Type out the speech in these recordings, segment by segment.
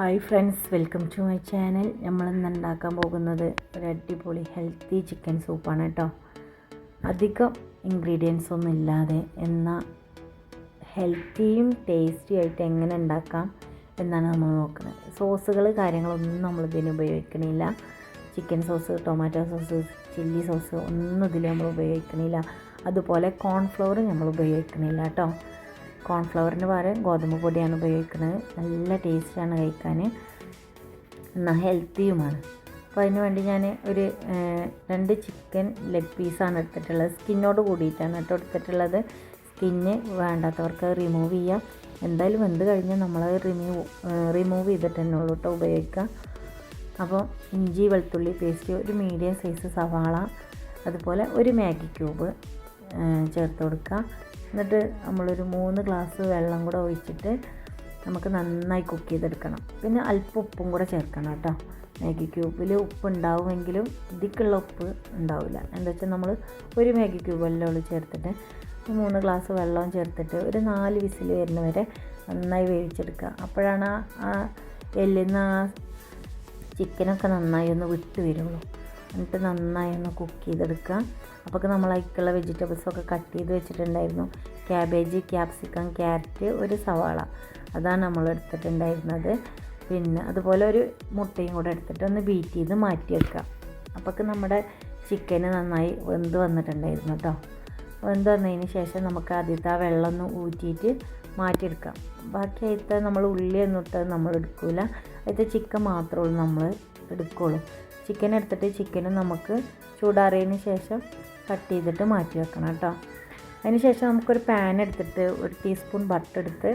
Hi friends welcome to my channel. നമ്മളിന്ന് ഉണ്ടാക്കാൻ പോകുന്നത് ഒരു അടിപൊളി ഹെൽത്തി ചിക്കൻ സൂപ്പാണ് കേട്ടോ. അധികം ഇൻഗ്രീഡിയൻസ് ഒന്നും ഇല്ലാതെ എന്നാൽ ഹെൽത്തിയും ടേസ്റ്റി ആയിട്ട് എങ്ങനെ ഉണ്ടാക്കാം എന്നാണ് നമ്മൾ നോക്കുന്നത്. സോസുകൾ കാര്യങ്ങളൊന്നും നമ്മൾ ഇതിന് ഉപയോഗിക്കണില്ല. Chicken sauce tomato sauce chilli sauce ഒന്നും ഇതിൽ നമ്മൾ ഉപയോഗിക്കണില്ല. അതുപോലെ കോൺഫ്ലവർ നമ്മൾ ഉപയോഗിക്കണില്ല കേട്ടോ. കോൺഫ്ലവറിന് പകരം ഗോതമ്പ് പൊടിയാണ് ഉപയോഗിക്കുന്നത്. നല്ല ടേസ്റ്റാണ് കഴിക്കാൻ. എന്നാൽ ഹെൽത്തിയുമാണ്. അപ്പോൾ അതിന് വേണ്ടി ഞാൻ ഒരു രണ്ട് ചിക്കൻ ലെഗ് പീസാണ് എടുത്തിട്ടുള്ളത്. സ്കിന്നോട് കൂടിയിട്ടാണ് കേട്ടോ എടുത്തിട്ടുള്ളത്. സ്കിന്ന് വേണ്ടാത്തവർക്ക് റിമൂവ് ചെയ്യാം. എന്തായാലും വെന്ത് കഴിഞ്ഞാൽ നമ്മൾ റിമൂവ് റിമൂവ് ചെയ്തിട്ട് തന്നെ ഉള്ളൂ കേട്ടോ ഉപയോഗിക്കുക. അപ്പോൾ ഇഞ്ചി വെളുത്തുള്ളി പേസ്റ്റ് ഒരു മീഡിയം സൈസ് സവാള അതുപോലെ ഒരു മാഗി ക്യൂബ് ചേർത്ത് കൊടുക്കുക. എന്നിട്ട് നമ്മളൊരു മൂന്ന് ഗ്ലാസ് വെള്ളം കൂടെ ഒഴിച്ചിട്ട് നമുക്ക് നന്നായി കുക്ക് ചെയ്തെടുക്കണം. പിന്നെ അല്പം ഉപ്പും കൂടെ ചേർക്കണം കേട്ടോ. മാഗി ക്യൂബിൽ ഉപ്പ് ഉണ്ടാവുമെങ്കിലും ഇതിക്കുള്ള ഉപ്പ് ഉണ്ടാവില്ല. എന്താ വെച്ചാൽ നമ്മൾ ഒരു മാഗി ക്യൂബ് എല്ലാം ചേർത്തിട്ട്. മൂന്ന് ഗ്ലാസ് വെള്ളവും ചേർത്തിട്ട് ഒരു നാല് വിസിൽ വരുന്ന വരെ നന്നായി വേവിച്ചെടുക്കുക. അപ്പോഴാണ് ആ എല്ലിന്ന് ആ ചിക്കനൊക്കെ നന്നായി ഒന്ന് വിട്ട് വരുള്ളൂ. എന്നിട്ട് നന്നായി ഒന്ന് കുക്ക് ചെയ്തെടുക്കുക. അപ്പോൾ നമ്മൾ അതിലേക്കുള്ള വെജിറ്റബിൾസൊക്കെ കട്ട് ചെയ്ത് വെച്ചിട്ടുണ്ടായിരുന്നു. ക്യാബേജ് ക്യാപ്സിക്കം ക്യാരറ്റ് ഒരു സവാള. അതാണ് നമ്മൾ എടുത്തിട്ടുണ്ടായിരുന്നത്. പിന്നെ അതുപോലെ ഒരു മുട്ടയും കൂടെ എടുത്തിട്ട് ഒന്ന് ബീറ്റ് ചെയ്ത് മാറ്റി വെക്കുക. അപ്പോൾ നമ്മുടെ ചിക്കന് നന്നായി വെന്ത് വന്നിട്ടുണ്ടായിരുന്നു കേട്ടോ വെന്ത് വന്നതിന് ശേഷം നമുക്ക് ആദ്യത്തെ ആ വെള്ളം ഒന്ന് ഊറ്റിയിട്ട് മാറ്റിയെടുക്കാം. ബാക്കി അതിലത്തെ നമ്മൾ ഉള്ളി എന്നിട്ട് നമ്മൾ എടുക്കില്ല അതിലത്തെ ചിക്കൻ മാത്രമേ നമ്മൾ എടുക്കുകയുള്ളൂ ചിക്കൻ എടുത്തിട്ട് ചിക്കനും നമുക്ക് ചൂടാറിയതിന് ശേഷം കട്ട് ചെയ്തിട്ട് മാറ്റി വെക്കണം കേട്ടോ. അതിന് ശേഷം നമുക്കൊരു പാൻ എടുത്തിട്ട് ഒരു ടീസ്പൂൺ ബട്ടർ എടുത്ത്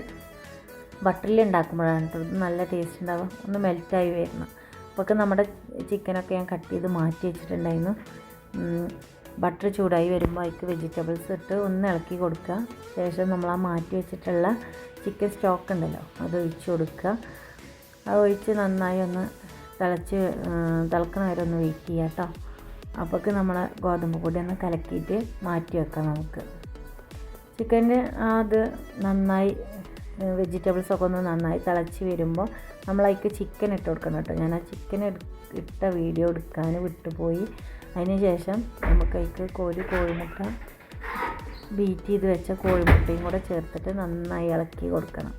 ബട്ടറിൽ ഉണ്ടാക്കുമ്പോഴാണ് കേട്ടോ നല്ല ടേസ്റ്റ് ഉണ്ടാവുക ഒന്ന് മെൽറ്റായി വരണം. അപ്പോൾ നമ്മുടെ ചിക്കനൊക്കെ ഞാൻ കട്ട് ചെയ്ത് മാറ്റി വെച്ചിട്ടുണ്ടായിരുന്നു. ബട്ടർ ചൂടായി വരുമ്പോൾ അതിക്ക് വെജിറ്റബിൾസ് ഇട്ട് ഒന്ന് ഇളക്കി കൊടുക്കുക. ശേഷം നമ്മൾ ആ മാറ്റി വെച്ചിട്ടുള്ള ചിക്കൻ സ്റ്റോക്ക് ഉണ്ടല്ലോ അത് ഒഴിച്ച് കൊടുക്കുക. അത് ഒഴിച്ച് നന്നായി ഒന്ന് തിളച്ച് തിളക്കണ വരെ ഒന്ന് വെയിറ്റ് ചെയ്യാം കേട്ടോ അപ്പോൾക്ക് നമ്മൾ ഗോതമ്പ് പൊടി ഒന്ന് കലക്കിയിട്ട് മാറ്റി വെക്കാം നമുക്ക്. ചിക്കന്റെ അത് നന്നായി വെജിറ്റബിൾസൊക്കെ ഒന്ന് നന്നായി തിളച്ച് വരുമ്പോൾ നമ്മൾ അതിക്ക് ചിക്കൻ ഇട്ട് കൊടുക്കണം കേട്ടോ ഞാൻ ആ ചിക്കൻ ഇട്ട വീഡിയോ എടുക്കാൻ വിട്ടുപോയി. അതിന് ശേഷം നമുക്ക് കോഴി കോഴിമുട്ട ബീറ്റ് ചെയ്ത് വെച്ച കോഴിമുട്ടയും കൂടെ ചേർത്തിട്ട് നന്നായി ഇളക്കി കൊടുക്കണം.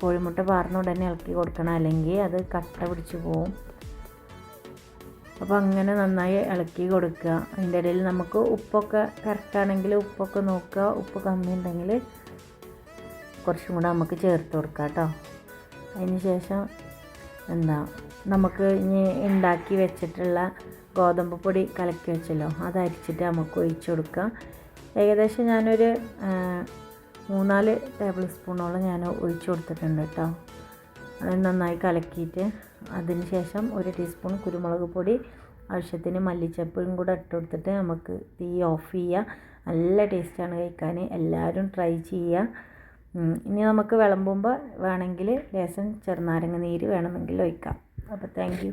കോഴിമുട്ട പാർന്ന ഉടനെ ഇളക്കി കൊടുക്കണം. അല്ലെങ്കിൽ അത് കട്ട പിടിച്ച് പോവും. അപ്പോൾ അങ്ങനെ നന്നായി ഇളക്കി കൊടുക്കുക. അതിന്റെ ഇടയിൽ നമുക്ക് ഉപ്പൊക്കെ കറക്റ്റാണെങ്കിൽ ഉപ്പൊക്കെ നോക്കുക. ഉപ്പ് കമ്മി ഉണ്ടെങ്കിൽ കുറച്ചും കൂടെ നമുക്ക് ചേർത്ത് കൊടുക്കാം കേട്ടോ. അതിന് ശേഷം എന്താ നമുക്ക് ഇനി ഉണ്ടാക്കി വെച്ചിട്ടുള്ള ഗോതമ്പ് പൊടി കലക്കി വെച്ചല്ലോ. അത് അരിച്ചിട്ട് നമുക്ക് ഒഴിച്ചു കൊടുക്കുക. ഏകദേശം ഞാനൊരു മൂന്നാൽ ടേബിൾ സ്പൂണോളം ഞാൻ ഒഴിച്ചു കൊടുത്തിട്ടുണ്ട് കേട്ടോ അത് നന്നായി കലക്കിയിട്ട് അതിന് ശേഷം ഒരു ടീസ്പൂൺ കുരുമുളക് പൊടി ആവശ്യത്തിന് മല്ലിച്ചപ്പും കൂടെ ഇട്ട് കൊടുത്തിട്ട് നമുക്ക് തീ ഓഫ് ചെയ്യുക നല്ല ടേസ്റ്റാണ് കഴിക്കാൻ എല്ലാവരും ട്രൈ ചെയ്യുക ഇനി നമുക്ക് വിളമ്പുമ്പോൾ വേണമെങ്കിൽ ലേശം ചെറുനാരങ്ങ നീര് വേണമെങ്കിൽ ഒഴിക്കാം. അപ്പോൾ താങ്ക്